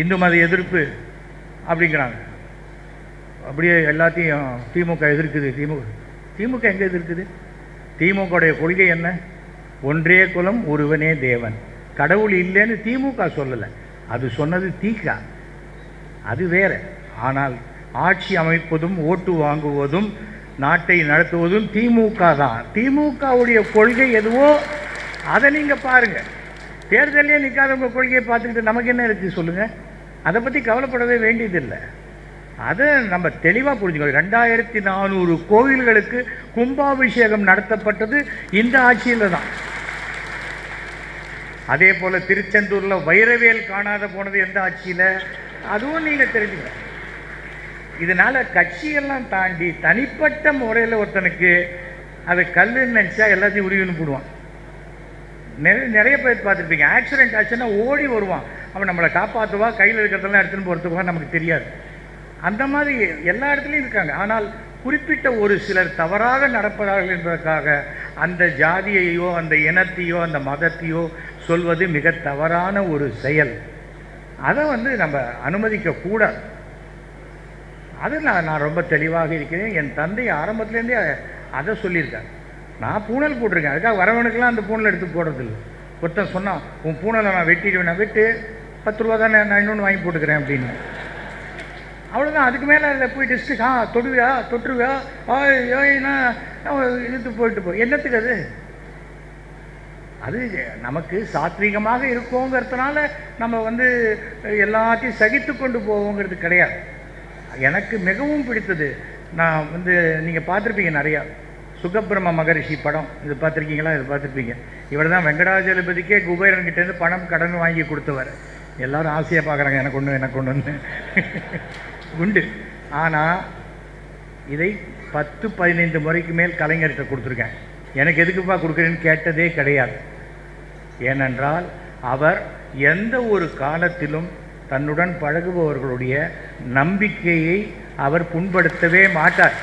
இந்து மத எதிர்ப்பு அப்படிங்கிறாங்க. அப்படியே எல்லாத்தையும் திமுக எதிர்க்குது திமுக. திமுக எங்கே எதிர்க்குது? திமுகவுடைய கொள்கை என்ன? ஒன்றே குலம் ஒருவனே தேவன். கடவுள் இல்லைன்னு திமுக சொல்லலை. அது சொன்னது தீக்கா அது வேற. ஆனால் ஆட்சி அமைப்பதும் ஓட்டு வாங்குவதும் நாட்டை நடத்துவதும் திமுக தான். திமுகவுடைய கொள்கை எதுவோ அதை நீங்கள் பாருங்கள் தேர்தலே நிற்காதவங்க கொள்கையை பார்த்துக்கிட்டு நமக்கு என்ன இருக்குது சொல்லுங்கள் அதை பற்றி கவலைப்படவே வேண்டியதில்லை. அதை நம்ம தெளிவாக புரிஞ்சுக்கணும். ரெண்டாயிரத்தி நானூறு கோவில்களுக்கு கும்பாபிஷேகம் நடத்தப்பட்டது இந்த ஆட்சியில் தான். அதே போல் திருச்செந்தூரில் வைரவேல் காணாத போனது எந்த ஆட்சியில்? அதுவும் நீங்கள் தெரிஞ்சுக்கணும். இதனால் கட்சியெல்லாம் தாண்டி தனிப்பட்ட முறையில் ஒருத்தனுக்கு அது கல்லுன்னு நினச்சா எல்லாத்தையும் உருவின்னு போடுவான். நிறைய நிறைய பேர் பார்த்துருப்பீங்க. ஆக்சிடென்ட் ஆச்சுன்னா ஓடி வருவான். அவன் நம்மளை காப்பாற்றுவா கையில் இருக்கிறதெல்லாம் எடுத்துன்னு போகிறதுக்குவா நமக்கு தெரியாது. அந்த மாதிரி எல்லா இடத்துலையும் இருக்காங்க. ஆனால் குறிப்பிட்ட ஒரு சிலர் தவறாக நடப்பதார்கள் என்பதற்காக அந்த ஜாதியையோ அந்த இனத்தையோ அந்த மதத்தையோ சொல்வது மிக தவறான ஒரு செயல். அதை வந்து நம்ம அனுமதிக்கக்கூடாது. அது நான் நான் ரொம்ப தெளிவாக இருக்கிறேன். என் தந்தை ஆரம்பத்துலேருந்தே அதை சொல்லியிருக்கேன் நான் பூனல் போட்டிருக்கேன். அதுக்காக வரவனுக்கெல்லாம் அந்த பூனல் எடுத்து போடுறதில்ல. ஒருத்தன் சொன்னான் உன் பூனலை நான் வெட்டிடுவேன். நான் வெட்டு பத்து ரூபா தானே நான் இன்னொன்று வாங்கி போட்டுக்கிறேன் அப்படின்னு. அவ்வளோதான் அதுக்கு மேலே அதில் போய் டிஸ்ட்ரிக் ஆ தொடுவியா? தொட்டுருவியா? ஆ ஏன்னா இழுத்து போயிட்டு போ. என்னத்துக்கு அது? அது நமக்கு சாத்வீகமாக இருக்கோங்கிறதுனால நம்ம வந்து எல்லாத்தையும் சகித்து கொண்டு போவோங்கிறது கிடையாது. எனக்கு மிகவும் பிடித்தது நான் வந்து நீங்கள் பார்த்துருப்பீங்க நிறையா. சுகப்பிரம மகரிஷி படம் இது பார்த்துருக்கீங்களா? இது பார்த்துருப்பீங்க. இவர் தான் வெங்கடாஜலபதிக்கே குபேரன்கிட்டேருந்து பணம் கடன் வாங்கி கொடுத்தவர். எல்லாரும் ஆசையாக பார்க்குறாங்க எனக்கு ஒன்று எனக்கு ஒன்றுன்னு உண்டு. ஆனால் இதை பத்து பதினைந்து முறைக்கு மேல் கலைஞர்கிட்ட கொடுத்துருக்கேன். எனக்கு எதுக்குப்பா கொடுக்குறேன்னு கேட்டதே கிடையாது. ஏனென்றால் அவர் எந்த ஒரு காலத்திலும் தன்னுடன் பழகுபவர்களுடைய நம்பிக்கையை அவர் புண்படுத்தவே மாட்டார்.